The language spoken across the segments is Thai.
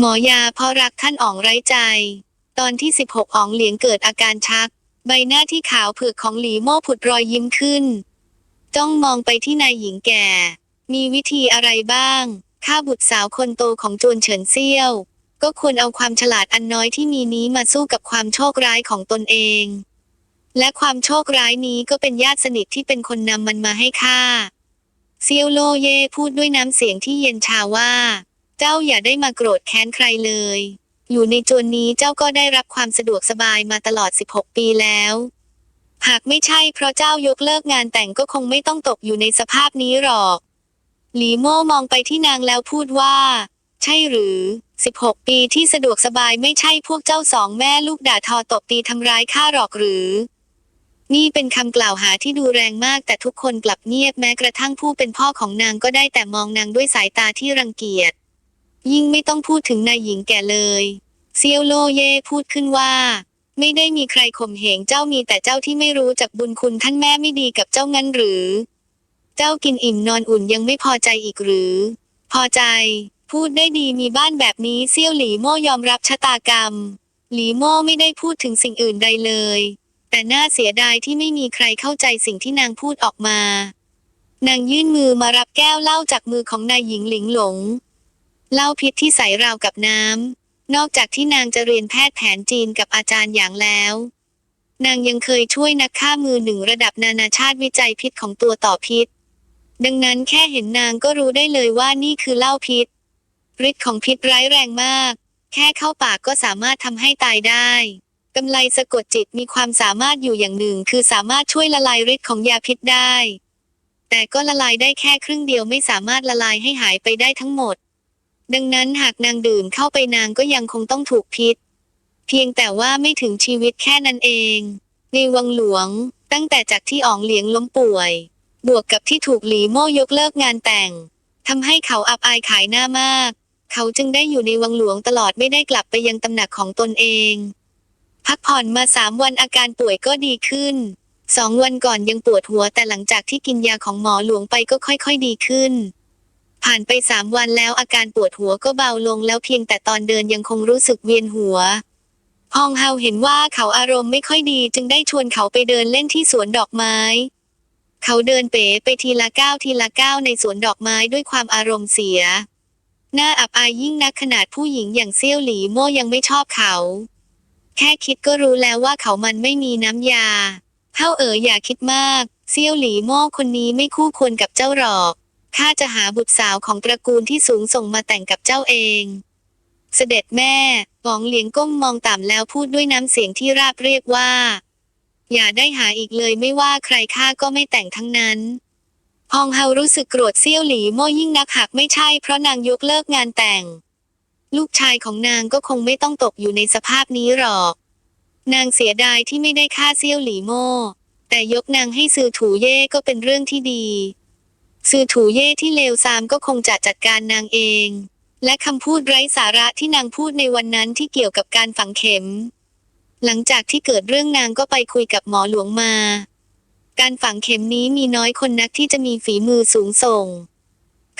หมอยาเพราะรักท่านอ๋องไร้ใจ ตอนที่ 16อ๋องเหลียงเกิดอาการชัก ใบหน้าที่ขาวเผือกของหลีโม่ผุดรอยยิ้มขึ้น จ้องมองไปที่นายหญิงแก่ มีวิธีอะไรบ้าง ข้าบุตรสาวคนโตของจวนเฉินเซี่ยว ก็ควรเอาความฉลาดอันน้อยที่มีนี้มาสู้กับความโชคร้ายของตนเอง และความโชคร้ายนี้ก็เป็นญาติสนิทที่เป็นคนนำมันมาให้ข้าเซียวโลเย่พูดด้วยน้ำเสียงที่เย็นชาว่า เจ้าอย่าได้มาโกรธแค้นใครเลย อยู่ในจวนนี้เจ้าก็ได้รับความสะดวกสบายมาตลอด 16 ปีแล้ว หากไม่ใช่เพราะเจ้ายกเลิกงานแต่งก็คงไม่ต้องตกอยู่ในสภาพนี้หรอก หลีโม่มองไปที่นางแล้วพูดว่า ใช่หรือ 16 ปีที่สะดวกสบายไม่ใช่พวกเจ้าสองแม่ลูกด่าทอตบตีทำร้ายข้าหรอกหรือนี่เป็นคำกล่าวหาที่ดูแรงมากแต่ทุกคนกลับเงียบแม้กระทั่งผู้เป็นพ่อของนางก็ได้แต่มองนางด้วยสายตาที่รังเกียจ ยิ่งไม่ต้องพูดถึงนายหญิงแก่เลย เซียวโลเย่พูดขึ้นว่า ไม่ได้มีใครข่มเหงเจ้ามีแต่เจ้าที่ไม่รู้จักบุญคุณท่านแม่ไม่ดีกับเจ้างั้นหรือ เจ้ากินอิ่มนอนอุ่นยังไม่พอใจอีกหรือ พอใจ พูดได้ดีมีบ้านแบบนี้เซียวหลีโม่ยอมรับชะตากรรม หลีโม่ไม่ได้พูดถึงสิ่งอื่นใดเลย แต่น่าเสียดายที่ไม่มีใครเข้าใจสิ่งที่นางพูดออกมา นางยื่นมือมารับแก้วเหล้าจากมือของนายหญิงหลิงหลง เล้าพิษที่ใสราวกับน้ำ นอกจากที่นางจะเรียนแพทย์แผนจีนกับอาจารย์อย่างแล้ว นางยังเคยช่วยนักฆ่ามือหนึ่งระดับนานาชาติวิจัยพิษของตัวต่อพิษ ดังนั้นแค่เห็นนางก็รู้ได้เลยว่านี่คือเล้าพิษฤทธิ์ของพิษร้ายแรงมาก แค่เข้าปากก็สามารถทำให้ตายได้กำไลสะกดจิตมีความสามารถอยู่อย่างหนึ่ง คือสามารถช่วยละลายฤทธิ์ของยาพิษได้ แต่ก็ละลายได้แค่ครึ่งเดียวไม่สามารถละลายให้หายไปได้ทั้งหมด ดังนั้นหากนางดื่มเข้าไปนางก็ยังคงต้องถูกพิษ เพียงแต่ว่าไม่ถึงชีวิตแค่นั้นเอง ในวังหลวง ตั้งแต่จากที่อ๋องเหลียงล้มป่วย บวกกับที่ถูกหลีโม่ยกเลิกงานแต่งทำให้เขาอับอายขายหน้ามาก เขาจึงได้อยู่ในวังหลวงตลอดไม่ได้กลับไปยังตำหนักของตนเอง พักผ่อนมาสามวันอาการป่วยก็ดีขึ้นสองวันก่อนยังปวดหัวแต่หลังจากที่กินยาของหมอหลวงไปก็ค่อยๆดีขึ้น ผ่านไปสามวันแล้วอาการปวดหัวก็เบาลงแล้วเพียงแต่ตอนเดินยังคงรู้สึกเวียนหัวฮองเฮาเห็นว่าเขาอารมณ์ไม่ค่อยดีจึงได้ชวนเขาไปเดินเล่นที่สวนดอกไม้ เขาเดินเป๋ไปทีละก้าวทีละก้าวในสวนดอกไม้ด้วยความอารมณ์เสีย หน้าอับอายยิ่งนักขนาดผู้หญิงอย่างเซี่ยวหลีโม่ยังไม่ชอบเขา แค่คิดก็รู้แล้วว่าเขามันไม่มีน้ำยาเฮาเอ๋ออย่าคิดมาก เซี่ยวหลีโม่คนนี้ไม่คู่ควรกับเจ้าหรอก ข้าจะหาบุตรสาวของตระกูลที่สูงส่งมาแต่งกับเจ้าเอง เสด็จแม่หวองเหลียงก้มมองต่ำแล้วพูดด้วยน้ำเสียงที่ราบเรียบว่า อย่าได้หาอีกเลยไม่ว่าใครข้าก็ไม่แต่งทั้งนั้นฮองเฮารู้สึกโกรธเซี่ยวหลีโม่ยิ่งนักหากไม่ใช่เพราะนางยกเลิกงานแต่ง ลูกชายของนางก็คงไม่ต้องตกอยู่ในสภาพนี้หรอก นางเสียดายที่ไม่ได้ฆ่าเซี่ยวหลีโม่แต่ยกนางให้ซือถูเย่ก็เป็นเรื่องที่ดี ซือถูเย่ที่เลวทรามก็คงจะจัดการนางเอง และคำพูดไร้สาระที่นางพูดในวันนั้นที่เกี่ยวกับการฝังเข็ม หลังจากที่เกิดเรื่องนางก็ไปคุยกับหมอหลวงมา การฝังเข็มนี้มีน้อยคนนักที่จะมีฝีมือสูงส่ง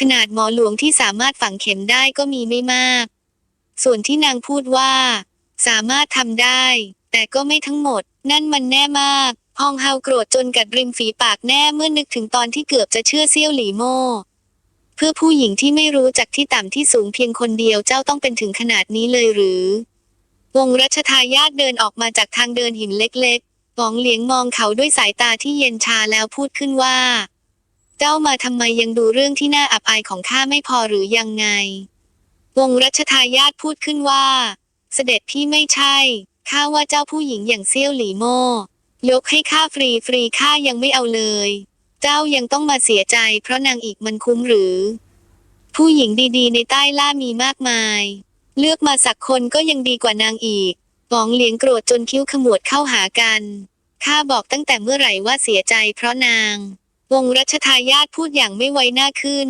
ขนาดหมอหลวงที่สามารถฝังเข็มได้ก็มีไม่มาก ส่วนที่นางพูดว่า สามารถทำได้ แต่ก็ไม่ทั้งหมด นั่นมันแน่มาก ฮองเฮาโกรธจนกัดริมฝีปากแน่เมื่อนึกถึงตอนที่เกือบจะเชื่อเซี่ยวหลีโม่เพื่อผู้หญิงที่ไม่รู้จักที่ต่ำที่สูงเพียงคนเดียวเจ้าต้องเป็นถึงขนาดนี้เลยหรือ วงรัชทายาทเดินออกมาจากทางเดินหินเล็กๆหวองเหลียงมองเขาด้วยสายตาที่เย็นชาแล้วพูดขึ้นว่า เจ้ามาทำไมยังดูเรื่องที่น่าอับอายของข้าไม่พอหรือยังไง วงรัชทายาทพูดขึ้นว่า เสด็จพี่ไม่ใช่ข้าว่าเจ้าผู้หญิงอย่างเซี่ยวหลีโม่ ยกให้ข้าฟรีฟรีข้ายังไม่เอาเลย เจ้ายังต้องมาเสียใจเพราะนางอีกมันคุ้มหรือ ผู้หญิงดีๆ ในใต้ล่ามีมากมาย เลือกมาสักคนก็ยังดีกว่านางอีกหวองเหลียงโกรธจนคิ้วขมวดเข้าหากันข้าบอกตั้งแต่เมื่อไหร่ว่าเสียใจเพราะนาง วงรัชทายาทพูดอย่างไม่ไว้หน้าขึ้น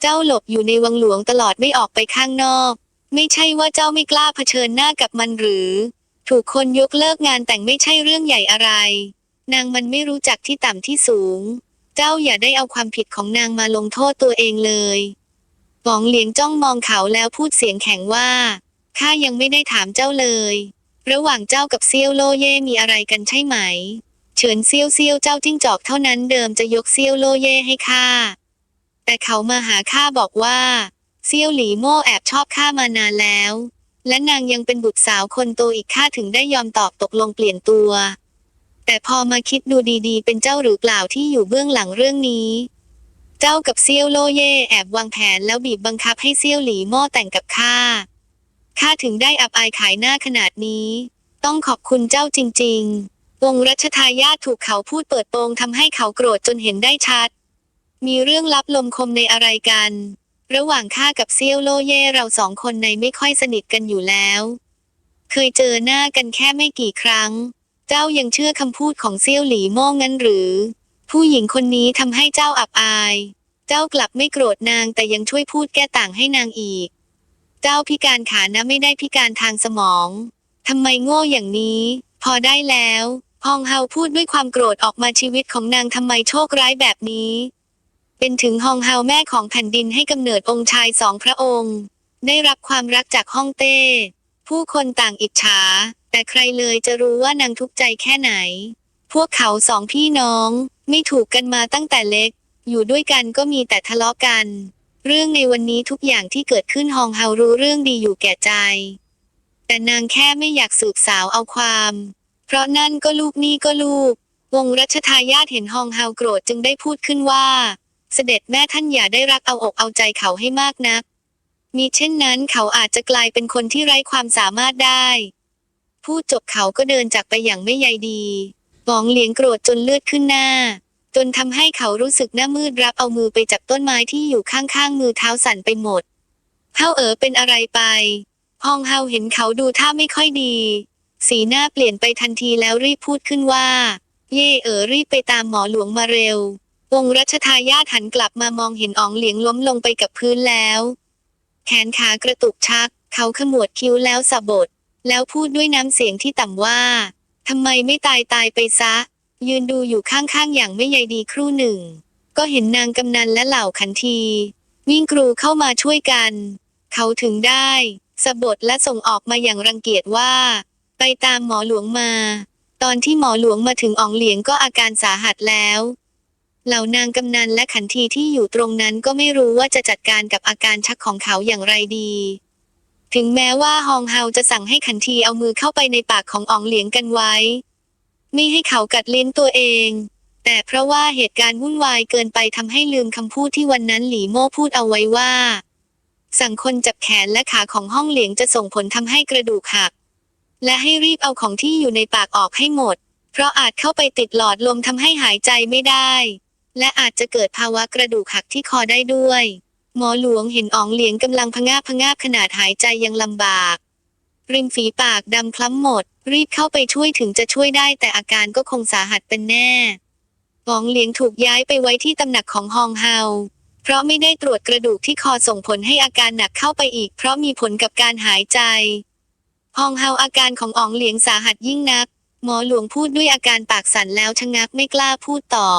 เจ้าหลบอยู่ในวังหลวงตลอดไม่ออกไปข้างนอก ไม่ใช่ว่าเจ้าไม่กล้าเผชิญหน้ากับมันหรือ ถูกคนยกเลิกงานแต่งไม่ใช่เรื่องใหญ่อะไร นางมันไม่รู้จักที่ต่ำที่สูง เจ้าอย่าได้เอาความผิดของนางมาลงโทษตัวเองเลยหวองเหลียงจ้องมองเขาแล้วพูดเสียงแข็งว่า ข้ายังไม่ได้ถามเจ้าเลย ระหว่างเจ้ากับเซียวโลเย่มีอะไรกันใช่ไหม เฉินเซียวเซียวเจ้าจิ้งจอกเท่านั้นเดิมจะยกเซียวโลเย่ให้ข้า แต่เขามาหาข้าบอกว่า เซียวหลีโม่แอบชอบข้ามานานแล้ว และนางยังเป็นบุตรสาวคนโตอีกข้าถึงได้ยอมตอบตกลงเปลี่ยนตัว แต่พอมาคิดดูดีๆ เป็นเจ้าหรือเปล่าที่อยู่เบื้องหลังเรื่องนี้ เจ้ากับเซียวโลเย่แอบวางแผนแล้วบีบบังคับให้เซียวหลีโม่แต่งกับข้าข้าถึงได้อับอายขายหน้าขนาดนี้ ต้องขอบคุณเจ้าจริง ๆ วงรัชทายาทถูกเขาพูดเปิดโปงทำให้เขาโกรธจนเห็นได้ชัด มีเรื่องลับลมคมในอะไรกัน ระหว่างข้ากับเซียวโลเย่เราสองคนในไม่ค่อยสนิทกันอยู่แล้ว เคยเจอหน้ากันแค่ไม่กี่ครั้ง เจ้ายังเชื่อคำพูดของเซี่ยวหลีโม่งั้นหรือ ผู้หญิงคนนี้ทำให้เจ้าอับอาย เจ้ากลับไม่โกรธนางแต่ยังช่วยพูดแก้ต่างให้นางอีก เจ้าพิการขานะไม่ได้พิการทางสมองทำไมโง่อย่างนี้ พอได้แล้วฮองเฮาพูดด้วยความโกรธออกมาชีวิตของนางทำไมโชคร้ายแบบนี้ เป็นถึงฮองเฮาแม่ของแผ่นดินให้กำเนิดองค์ชายสองพระองค์ ได้รับความรักจากฮ่องเต้ ผู้คนต่างอิจฉา แต่ใครเลยจะรู้ว่านางทุกข์ใจแค่ไหน พวกเขาสองพี่น้อง ไม่ถูกกันมาตั้งแต่เล็ก อยู่ด้วยกันก็มีแต่ทะเลาะกัน เรื่องในวันนี้ทุกอย่างที่เกิดขึ้นฮองเฮารู้เรื่องดีอยู่แก่ใจ แต่นางแค่ไม่อยากสืบสาวเอาความ เพราะนั่นก็ลูกนี่ก็ลูก วงรัชทายาทเห็นฮองเฮาโกรธจึงได้พูดขึ้นว่า เสด็จแม่ท่านอย่าได้รักเอาอกเอาใจเขาให้มากนัก มีเช่นนั้นเขาอาจจะกลายเป็นคนที่ไร้ความสามารถได้ พูดจบเขาก็เดินจากไปอย่างไม่ใยดีหวองเหลียงโกรธจนเลือดขึ้นหน้า จนทำให้เขารู้สึกหน้ามืดรับเอามือไปจับต้นไม้ที่อยู่ข้างๆมือเท้าสั่นไปหมดเฮาเอ๋อเป็นอะไรไป ฮองเฮาเห็นเขาดูท่าไม่ค่อยดี สีหน้าเปลี่ยนไปทันทีแล้วรีบพูดขึ้นว่า เย่เอ๋อรีบไปตามหมอหลวงมาเร็ว วงรัชทายาทหันกลับมามองเห็นอ๋องเหลียงล้มลงไปกับพื้นแล้ว แขนขากระตุกชัก เขาขมวดคิ้วแล้วสะบดแล้วพูดด้วยน้ำเสียงที่ต่ำว่าทำไมไม่ตายตายไปซะ ยืนดูอยู่ข้างๆอย่างไม่ใยดีครู่หนึ่ง ก็เห็นนางกำนันและเหล่าขันที วิ่งกรูเข้ามาช่วยกัน เขาถึงได้สะบดและส่งออกมาอย่างรังเกียจว่า ไปตามหมอหลวงมา ตอนที่หมอหลวงมาถึงอองเหลียงก็อาการสาหัสแล้ว เหล่านางกำนันและขันทีที่อยู่ตรงนั้นก็ไม่รู้ว่าจะจัดการกับอาการชักของเขาอย่างไรดี ถึงแม้ว่าฮองเฮาจะสั่งให้ขันทีเอามือเข้าไปในปากของอ๋องเหลียงกันไว้ ไม่ให้เขากัดลิ้นตัวเอง แต่เพราะว่าเหตุการณ์วุ่นวายเกินไปทำให้ลืมคำพูดที่วันนั้นหลีโม่พูดเอาไว้ว่า สั่งคนจับแขนและขาของห้องเหลียงจะส่งผลทำให้กระดูกหัก และให้รีบเอาของที่อยู่ในปากออกให้หมด เพราะอาจเข้าไปติดหลอดลมทำให้หายใจไม่ได้ และอาจจะเกิดภาวะกระดูกหักที่คอได้ด้วย หมอหลวงเห็นอ๋องเหลียงกำลังพะงาบพะงาบขนาดหายใจยังลำบาก ริมฝีปากดำคล้ำหมด รีบเข้าไปช่วยถึงจะช่วยได้แต่อาการก็คงสาหัสเป็นแน่อ๋องเหลียงถูกย้ายไปไว้ที่ตำหนักของฮองเฮาเพราะไม่ได้ตรวจกระดูกที่คอส่งผลให้อาการหนักเข้าไปอีก เพราะมีผลกับการหายใจฮองเฮาอาการของอ๋องเหลียงสาหัสยิ่งนัก หมอหลวงพูดด้วยอาการปากสั่นแล้วชะงักไม่กล้าพูดต่อ